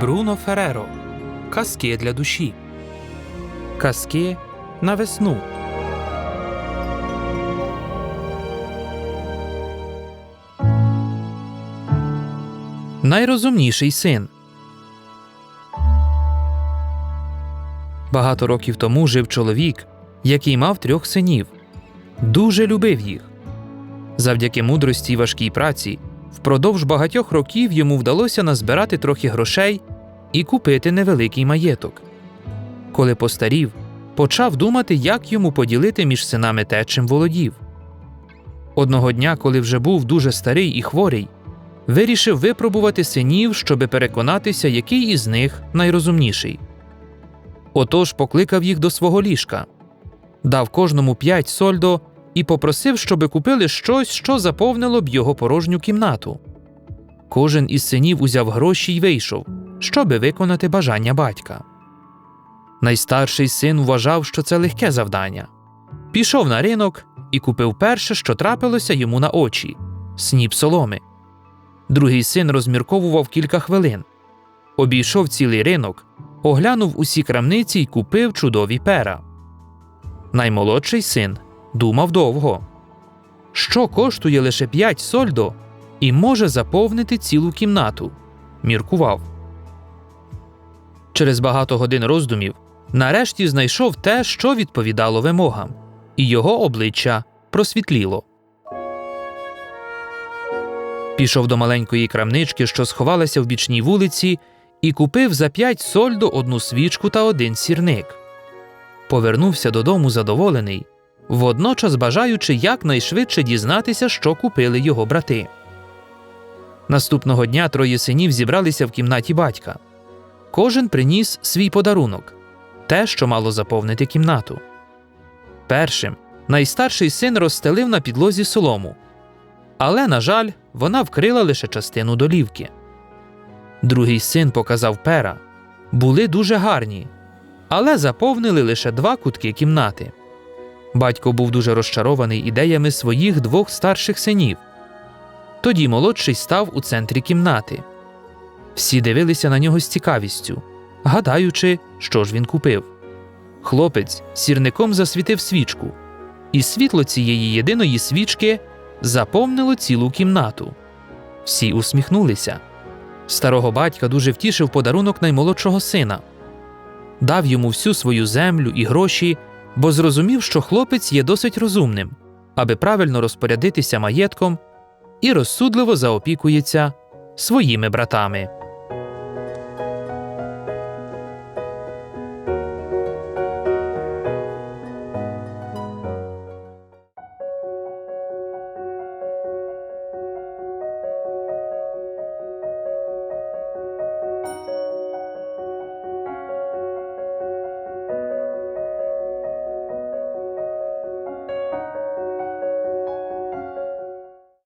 Бруно Фереро. Казки для душі. Казки на весну. Найрозумніший син. Багато років тому жив чоловік, який мав трьох синів. Дуже любив їх. Завдяки мудрості й важкій праці, впродовж багатьох років йому вдалося назбирати трохи грошей і купити невеликий маєток. Коли постарів, почав думати, як йому поділити між синами те, чим володів. Одного дня, коли вже був дуже старий і хворий, вирішив випробувати синів, щоби переконатися, який із них найрозумніший. Отож покликав їх до свого ліжка, дав кожному п'ять сольдо і попросив, щоби купили щось, що заповнило б його порожню кімнату. Кожен із синів узяв гроші й вийшов, щоби виконати бажання батька. Найстарший син вважав, що це легке завдання. Пішов на ринок і купив перше, що трапилося йому на очі сніп соломи. Другий син розмірковував кілька хвилин. Обійшов цілий ринок, оглянув усі крамниці й купив чудові пера. Наймолодший син думав довго. Що коштує лише п'ять сольдо і може заповнити цілу кімнату? Міркував. Через багато годин роздумів нарешті знайшов те, що відповідало вимогам, і його обличчя просвітліло. Пішов до маленької крамнички, що сховалася в бічній вулиці, і купив за п'ять сольдо одну свічку та один сірник. Повернувся додому задоволений, водночас бажаючи якнайшвидше дізнатися, що купили його брати. Наступного дня троє синів зібралися в кімнаті батька. Кожен приніс свій подарунок те, що мало заповнити кімнату. Першим найстарший син розстелив на підлозі солому, але, на жаль, вона вкрила лише частину долівки. Другий син показав пера були дуже гарні, але заповнили лише два кутки кімнати. Батько був дуже розчарований ідеями своїх двох старших синів. Тоді молодший став у центрі кімнати. Всі дивилися на нього з цікавістю, гадаючи, що ж він купив. Хлопець сірником засвітив свічку, і світло цієї єдиної свічки заповнило цілу кімнату. Всі усміхнулися. Старого батька дуже втішив подарунок наймолодшого сина, дав йому всю свою землю і гроші, бо зрозумів, що хлопець є досить розумним, аби правильно розпорядитися маєтком і розсудливо заопікується своїми братами.